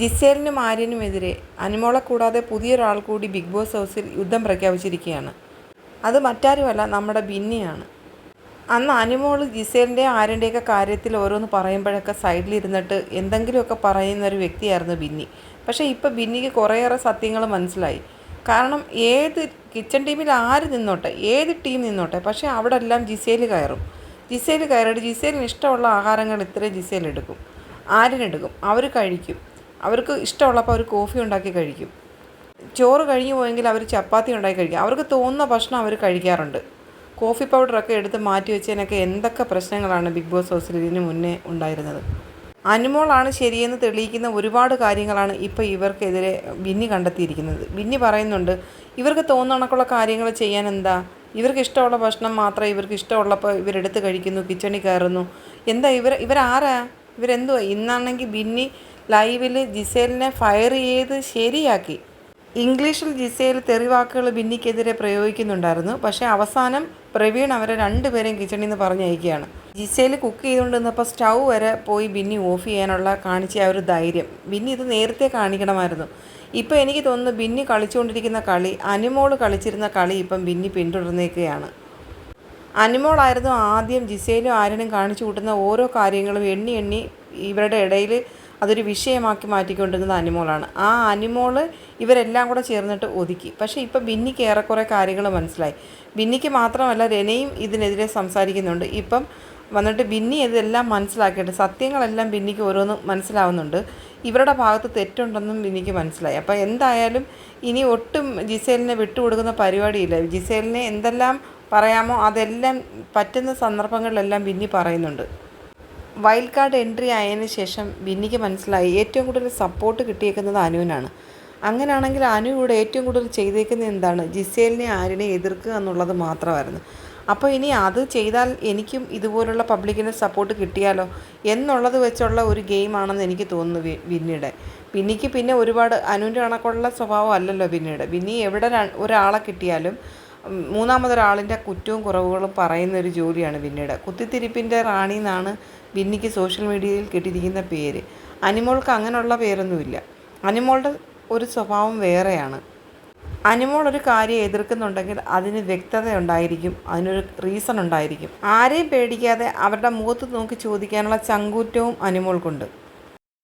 ജിസേലിനും ആര്യനുമെതിരെ അനുമോളെ കൂടാതെ പുതിയൊരാൾ കൂടി ബിഗ് ബോസ് ഹൗസിൽ യുദ്ധം പ്രഖ്യാപിച്ചിരിക്കുകയാണ്. അത് മറ്റാരുമല്ല നമ്മുടെ ബിന്നിയാണ്. അന്ന് അനുമോൾ ജിസേലിന്റെ ആര്യന്റെയൊക്കെ കാര്യത്തിൽ ഓരോന്ന് പറയുമ്പോഴൊക്കെ സൈഡിലിരുന്നിട്ട് എന്തെങ്കിലുമൊക്കെ പറയുന്ന ഒരു വ്യക്തിയായിരുന്നു ബിന്നി. പക്ഷേ ഇപ്പോൾ ബിന്നിക്ക് കുറേയേറെ സത്യങ്ങൾ മനസ്സിലായി. കാരണം ഏത് കിച്ചൺ ടീമിൽ ആര് നിന്നോട്ടെ ഏത് ടീം നിന്നോട്ടെ പക്ഷേ അവിടെ എല്ലാം ജിസേൽ കയറും. ജിസേൽ കയറിയിട്ട് ജിസേലിന് ഇഷ്ടമുള്ള ആഹാരങ്ങൾ ഇത്രയും ജിസേൽ എടുക്കും. ആര്യനെടുക്കും അവർ കഴിക്കും. അവർക്ക് ഇഷ്ടമുള്ളപ്പോൾ അവർ കോഫി ഉണ്ടാക്കി കഴിക്കും. ചോറ് കഴിഞ്ഞു പോയെങ്കിൽ അവർ ചപ്പാത്തി ഉണ്ടാക്കി കഴിക്കും. അവർക്ക് തോന്നുന്ന ഭക്ഷണം അവർ കഴിക്കാറുണ്ട്. കോഫി പൗഡറൊക്കെ എടുത്ത് മാറ്റി വെച്ചതിനൊക്കെ എന്തൊക്കെ പ്രശ്നങ്ങളാണ് ബിഗ് ബോസ് ഹൗസിൽ ഇതിന് മുന്നേ ഉണ്ടായിരുന്നത്? അനുമോളാണ് ശരിയെന്ന് തെളിയിക്കുന്ന ഒരുപാട് കാര്യങ്ങളാണ് ഇപ്പോൾ ഇവർക്കെതിരെ ബിന്നി കണ്ടെത്തിയിരിക്കുന്നത്. ബിന്നി പറയുന്നുണ്ട് ഇവർക്ക് തോന്നണക്കുള്ള കാര്യങ്ങൾ ചെയ്യാൻ എന്താ? ഇവർക്ക് ഇഷ്ടമുള്ള ഭക്ഷണം മാത്രമേ ഇവർക്ക് ഇഷ്ടമുള്ളപ്പോൾ ഇവരെടുത്ത് കഴിക്കുന്നു കിച്ചണിൽ കയറുന്നു. എന്താ ഇവർ ഇവരാരാ? ഇവരെന്തുവാ? ഇന്നാണെങ്കിൽ ബിന്നി ലൈവിൽ ജിസേലിനെ ഫയർ ചെയ്ത് ശരിയാക്കി. ഇംഗ്ലീഷിൽ ജിസേൽ തെറിവാക്കുകൾ ബിന്നിക്കെതിരെ പ്രയോഗിക്കുന്നുണ്ടായിരുന്നു. പക്ഷേ അവസാനം പ്രവീൺ അവരെ രണ്ടുപേരെയും കിച്ചണിൽ നിന്ന് പറഞ്ഞയക്കുകയാണ്. ജിസേൽ കുക്ക് ചെയ്തുകൊണ്ടിരുന്നപ്പോൾ സ്റ്റൗ വരെ പോയി ബിന്നി ഓഫ് ചെയ്യാനുള്ള കാണിച്ച ആ ഒരു ധൈര്യം. ബിന്നി ഇത് നേരത്തെ കാണിക്കണമായിരുന്നു. ഇപ്പോൾ എനിക്ക് തോന്നുന്നു ബിന്നി കളിച്ചുകൊണ്ടിരിക്കുന്ന കളി അനുമോൾ കളിച്ചിരുന്ന കളി ഇപ്പം ബിന്നി പിന്തുടർന്നേക്കുകയാണ്. അനിമോളായിരുന്നു ആദ്യം ജിസേലും ആരനും കാണിച്ചു കൂട്ടുന്ന ഓരോ കാര്യങ്ങളും എണ്ണി എണ്ണി ഇവരുടെ ഇടയിൽ അതൊരു വിഷയമാക്കി മാറ്റിക്കൊണ്ടിരുന്നത് അനിമോളാണ്. ആ അനിമോൾ ഇവരെല്ലാം കൂടെ ചേർന്നിട്ട് ഒതുക്കി. പക്ഷേ ഇപ്പം ബിന്നിക്ക് ഏറെക്കുറെ കാര്യങ്ങൾ മനസ്സിലായി. ബിന്നിക്ക് മാത്രമല്ല രനയും ഇതിനെതിരെ സംസാരിക്കുന്നുണ്ട്. ഇപ്പം വന്നിട്ട് ബിന്നി ഇതെല്ലാം മനസ്സിലാക്കിയിട്ട് സത്യങ്ങളെല്ലാം ബിന്നിക്ക് ഓരോന്നും മനസ്സിലാവുന്നുണ്ട്. ഇവരുടെ ഭാഗത്ത് തെറ്റുണ്ടെന്നും ബിന്നിക്ക് മനസ്സിലായി. അപ്പോൾ എന്തായാലും ഇനി ഒട്ടും ജിസേലിനെ വിട്ടുകൊടുക്കുന്ന പരിപാടിയില്ല. ജിസേലിനെ എന്തെല്ലാം പറയാമോ അതെല്ലാം പറ്റുന്ന സന്ദർഭങ്ങളിലെല്ലാം ബിന്നി പറയുന്നുണ്ട്. വൈൽഡ് കാർഡ് എൻട്രി ആയതിന് ശേഷം ബിന്നിക്ക് മനസ്സിലായി ഏറ്റവും കൂടുതൽ സപ്പോർട്ട് കിട്ടിയേക്കുന്നത് അനുവിനാണ്. അങ്ങനെയാണെങ്കിൽ അനു ഇവിടെ ഏറ്റവും കൂടുതൽ ചെയ്തേക്കുന്നത് എന്താണ്? ജിസേലിനെ ആരിനെ എതിർക്കുക എന്നുള്ളത് മാത്രമായിരുന്നു. അപ്പോൾ ഇനി അത് ചെയ്താൽ എനിക്കും ഇതുപോലുള്ള പബ്ലിക്കിന് സപ്പോർട്ട് കിട്ടിയാലോ? എന്നുള്ളത് വെച്ചുള്ള ഒരു ഗെയിമാണെന്ന് എനിക്ക് തോന്നുന്നു പിന്നീട് ബിന്നിക്ക് പിന്നെ ഒരുപാട് അനുവിന്റെ കണക്കുള്ള സ്വഭാവം അല്ലല്ലോ പിന്നീട് പിന്നെ എവിടെ ഒരാളെ കിട്ടിയാലും മൂന്നാമതൊരാളിന്റെ കുറ്റവും കുറവുകളും പറയുന്ന ഒരു ജോലിയാണ് ബിന്നിയുടെ കുത്തിത്തിരിപ്പിന്റെ റാണി എന്നാണ് ബിന്നിക്ക് സോഷ്യൽ മീഡിയയിൽ കിട്ടിയിരിക്കുന്ന പേര്. അനിമോൾക്ക് അങ്ങനെയുള്ള പേരൊന്നുമില്ല. അനിമോളുടെ ഒരു സ്വഭാവം വേറെയാണ്. അനിമോൾ ഒരു കാര്യം എതിർക്കുന്നുണ്ടെങ്കിൽ അതിന് വ്യക്തത ഉണ്ടായിരിക്കും അതിനൊരു റീസൺ ഉണ്ടായിരിക്കും ആരെയും പേടിക്കാതെ അവരുടെ മുഖത്ത് നോക്കി ചോദിക്കാനുള്ള ചങ്കൂറ്റവും അനിമോൾക്കുണ്ട്.